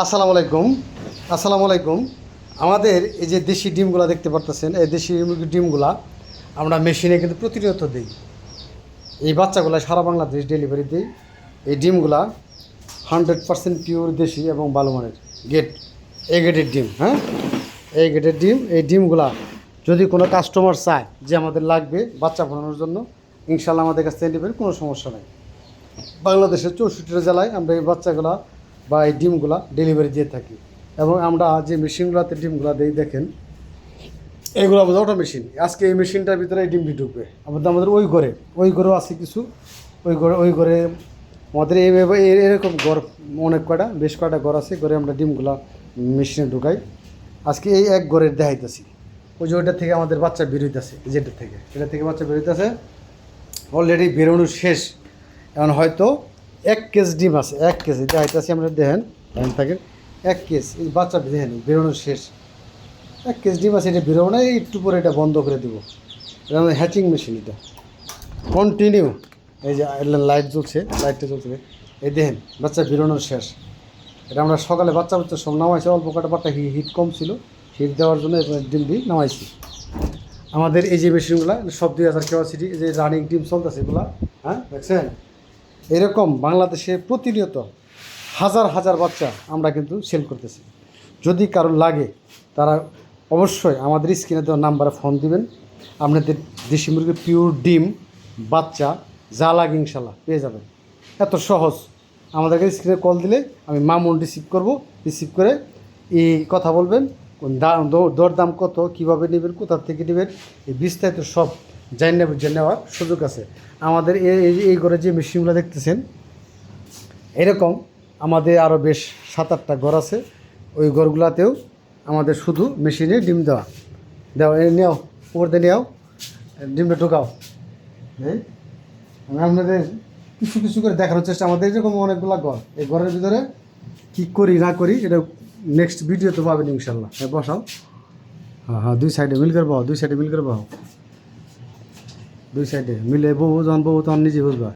আসসালামু আলাইকুম। আসসালামু আলাইকুম। আমাদের এই যে দেশি ডিমগুলা দেখতে পারতেছেন, এই দেশি ডিমগুলা আমরা মেশিনে কিন্তু প্রতিনিয়ত দিই। এই বাচ্চাগুলা সারা বাংলাদেশ ডেলিভারি দিই। এই ডিমগুলা হান্ড্রেড পার্সেন্ট পিওর দেশি এবং বালুমানের গেট এ গেটের ডিম হ্যাঁ? এই গেটের ডিম, এই ডিমগুলা যদি কোনো কাস্টমার চায় যে আমাদের লাগবে বাচ্চা ফোটানোর জন্য ইনশাল্লাহ আমাদের কাছ থেকে নেবেন কোনো সমস্যা নেই। বাংলাদেশের চৌষট্টিটা জেলায় আমরা এই বাচ্চাগুলা বা এই ডিমগুলা ডেলিভারি দিয়ে থাকি। এবং আমরা যে মেশিনগুলোতে ডিমগুলা দিই, দেখেন, এগুলো আমাদের অটো মেশিন আজকে এই মেশিনটার ভিতরে এই ডিমটি ঢুকবে। আমাদের আমাদের ওই ঘরে, ওই ঘরেও আছে কিছু। ওই ঘরে ওই ঘরে আমাদের এই এই- এরকম ঘর, অনেক কয়টা, বেশ কয়টা ঘর আছে, ঘরে আমরা ডিমগুলা মেশিনে ঢুকাই। আজকে এই এক ঘরের দেখাইতেছি। ওই যে ওইটা থেকে আমাদের বাচ্চা বেরোইতেছে যেটা থেকে। এটা থেকে বাচ্চা বেরোইতেছে অলরেডি বেরোনো শেষ। এখন হয়তো এক কেজি ডিম আছে, এক কেজি। দেখাইতেছি আমরা, দেখেন থাকেন, এক কেজি। বাচ্চা, দেখেন বেরোনো শেষ। এক কেজি ডিম আছে, এটা বেরোবো না একটু পরে এটা বন্ধ করে দেবো। এটা আমাদের হ্যাচিং মেশিন এটা। কন্টিনিউ এই যে লাইট জ্বলছে লাইটটা জ্বলছে। এই দেখেন, বাচ্চা বেরোনোর শেষ। এটা আমরা সকালে বাচ্চা বাচ্চা সব নামাইছি, অল্প কটা বাচ্চা হিট কম ছিল। হিট দেওয়ার জন্য ডিম দিয়ে নামাইছি। আমাদের এই যে মেশিনগুলো সব দুই হাজার ক্যাপাসিটি যে রানিং টিম চলতেছে এগুলা হ্যাঁ দেখছেন? এরকম বাংলাদেশে প্রতিনিয়ত হাজার হাজার বাচ্চা আমরা কিন্তু সেল করতেছি। যদি কারোর লাগে, তারা অবশ্যই আমাদের স্ক্রিনে দেওয়া নাম্বারে ফোন দিবেন। আপনাদের দেশি মুরগির পিওর ডিম বাচ্চা যা লাগে ইনশাল্লাহ পেয়ে যাবেন। এত সহজ। আমাদেরকে স্ক্রিনে কল দিলে আমি মামুন রিসিভ করব। রিসিভ করে এই কথা বলবেন দরদাম কত, কীভাবে নেবেন, কোথা থেকে নেবেন, এই বিস্তারিত সব জান নেব জেনে নেওয়ার সুযোগ আছে। আমাদের এই এই- ঘরে যে মেশিনগুলো দেখতেছেন, এরকম আমাদের আরও বেশ সাত আটটা ঘর আছে। ওই ঘরগুলাতেও আমাদের শুধু মেশিনে ডিম দেওয়া। দেওয়া নেও, উপর দিয়ে নেও, ডিমটা ঢোকাও। হ্যাঁ? আপনাদের কিছু কিছু করে দেখানোর চেষ্টা আমাদের এরকম অনেকগুলো ঘর। এই ঘরের ভিতরে কী করি, না করি এটা নেক্সট ভিডিওতে পাবেন ইনশাল্লাহ হ্যাঁ বসাও। হ্যাঁ হ্যাঁ দুই সাইডে মিল করে বহাও দুই সাইডে মিল করে দুই সাইডে মিলে বউ যখন বউ তখন নিজে বুঝবা।